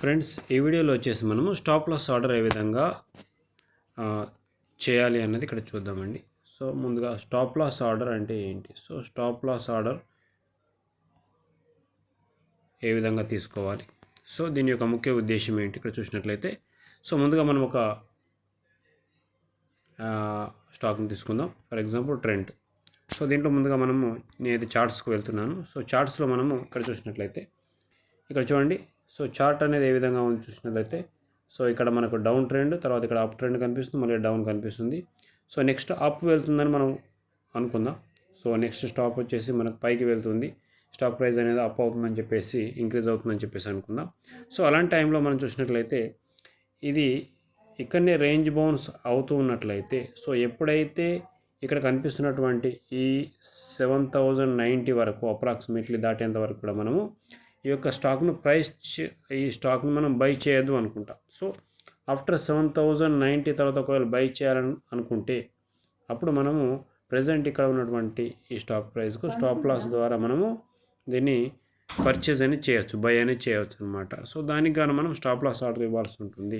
Friends ఈ వీడియోలో వచ్చేసి మనము స్టాప్ లాస్ ఆర్డర్ ఏ విధంగా చేయాలి అన్నది ఇక్కడ చూద్దామండి. సో ముందుగా స్టాప్ లాస్ ఆర్డర్ అంటే ఏంటి? సో స్టాప్ లాస్ ఆర్డర్ ఏ విధంగా తీసుకోవాలి? సో దీని యొక్క ముఖ్య ఉద్దేశం ఏంటి? ఇక్కడ చూసినట్లయితే సో ముందుగా మనం ఒక స్టాక్ని తీసుకుందాం. ఫర్ ఎగ్జాంపుల్ ట్రెండ్ సో దీంట్లో ముందుగా మనము నేను అయితే చార్ట్స్కి వెళ్తున్నాను. సో చార్ట్స్లో మనము ఇక్కడ చూసినట్లయితే ఇక్కడ చూడండి సో చార్ట్ అనేది ఏ విధంగా ఉంది చూసినట్లయితే సో ఇక్కడ మనకు డౌన్ ట్రెండ్ తర్వాత ఇక్కడ అప్ ట్రెండ్ కనిపిస్తుంది మళ్ళీ డౌన్ కనిపిస్తుంది. సో నెక్స్ట్ అప్ వెళ్తుందని మనం అనుకుందాం. సో నెక్స్ట్ స్టాప్ వచ్చేసి మనకు పైకి వెళ్తుంది. స్టాక్ ప్రైస్ అనేది అప్ అవుతుందని చెప్పేసి ఇంక్రీజ్ అవుతుందని చెప్పేసి అనుకుందాం. సో అలాంటి టైంలో మనం చూసినట్లయితే ఇది ఇక్కడనే రేంజ్ బౌన్స్ అవుతూ ఉన్నట్లయితే సో ఎప్పుడైతే ఇక్కడ కనిపిస్తున్నటువంటి ఈ సెవెన్ థౌజండ్ నైంటీ వరకు అప్రాక్సిమేట్లీ దాటేంత వరకు కూడా మనము ఈ యొక్క స్టాక్ను ప్రైస్ ఈ స్టాక్ను మనం బై చేయొద్దు అనుకుంటాం. So after seven thousand ninety తర్వాత ఒకవేళ బై చేయాలని అనుకుంటే అప్పుడు మనము ప్రజెంట్ ఇక్కడ ఉన్నటువంటి ఈ స్టాక్ ప్రైస్కు స్టాప్ లాస్ ద్వారా మనము దీన్ని పర్చేజ్ అనేది చేయొచ్చు బై అనేది చేయొచ్చు అనమాట సో దానికి గాను మనం స్టాప్ లాస్ ఆర్డర్ ఇవ్వాల్సి ఉంటుంది.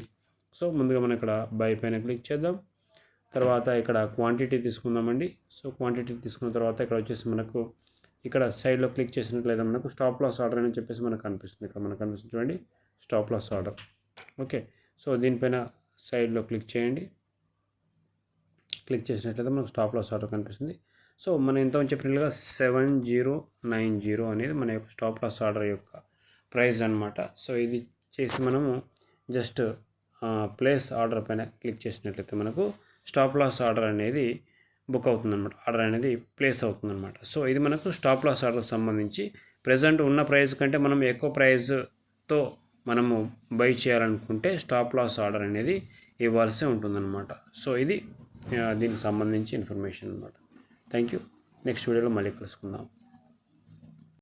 సో ముందుగా మనం ఇక్కడ బై పైన క్లిక్ చేద్దాం. తర్వాత ఇక్కడ క్వాంటిటీ తీసుకుందామండి. సో క్వాంటిటీ తీసుకున్న తర్వాత ఇక్కడ వచ్చేసి మనకు ఇక్కడ సైడ్లో క్లిక్ చేసినట్లయితే మనకు స్టాప్ లాస్ ఆర్డర్ అని చెప్పేసి మనకు కనిపిస్తుంది. ఇక్కడ మనకు కనిపిస్తుంది చూడండి stop loss order okay so దీనిపైన సైడ్లో క్లిక్ చేయండి. క్లిక్ చేసినట్లయితే మనకు స్టాప్ లాస్ ఆర్డర్ కనిపిస్తుంది. సో మనం ఇంతకుముందు చెప్పినట్లుగా సెవెన్ జీరో నైన్ జీరో అనేది మన యొక్క స్టాప్ లాస్ ఆర్డర్ యొక్క ప్రైస్ అన్నమాట. సో ఇది చేసి మనము జస్ట్ ప్లేస్ ఆర్డర్ పైన క్లిక్ చేసినట్లయితే మనకు స్టాప్ లాస్ ఆర్డర్ అనేది బుక్ అవుతుందన్నమాట. ఆర్డర్ అనేది ప్లేస్ అవుతుందన్నమాట. సో ఇది మనకు స్టాప్ లాస్ ఆర్డర్ సంబంధించి ప్రజెంట్ ఉన్న ప్రైస్ కంటే మనం ఎక్కువ ప్రైస్తో మనము బై చేయాలనుకుంటే స్టాప్ లాస్ ఆర్డర్ అనేది ఇవ్వాల్సి ఉంటుందన్నమాట. సో ఇది దీనికి సంబంధించి ఇన్ఫర్మేషన్ అనమాట థ్యాంక్ యూ నెక్స్ట్ వీడియోలో మళ్ళీ కలుసుకుందాం.